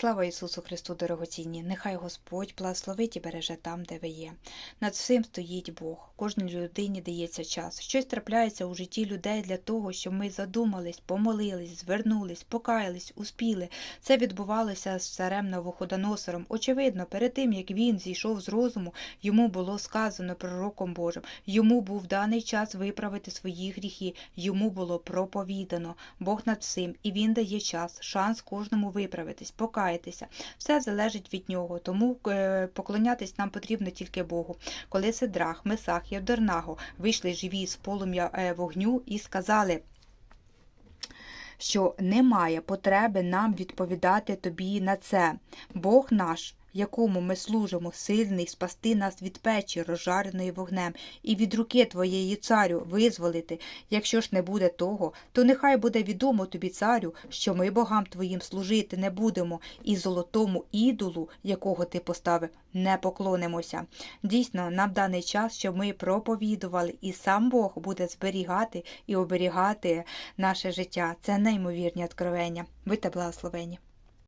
Слава Ісусу Христу, дорогоцінні! Нехай Господь благословить і береже там, де ви є. Над всім стоїть Бог. Кожній людині дається час. Щось трапляється у житті людей для того, щоб ми задумались, помолились, звернулись, покаялись, успіли. Це відбувалося з царем Навуходоносором. Очевидно, перед тим як він зійшов з розуму, йому було сказано пророком Божим. Йому був даний час виправити свої гріхи. Йому було проповідано. Бог над всім, і він дає час, шанс кожному виправитись, покаятися. Все залежить від нього, тому е, поклонятись нам потрібно тільки Богу. Коли Сидрах, Месах, і Одернаго вийшли живі з полум'я е, вогню і сказали. Що немає потреби нам відповідати тобі на це. Бог наш, якому ми служимо, сильний спасти нас від печі, розжареної вогнем, і від руки твоєї царю визволити. Якщо ж не буде того, то нехай буде відомо тобі, царю, що ми богам твоїм служити не будемо, і золотому ідолу, якого ти поставив, не поклонимося. Дійсно, нам даний час, щоб ми проповідували, і сам Бог буде зберігати і оберігати наше життя. Це неймовірні откровення. Будьте благословені.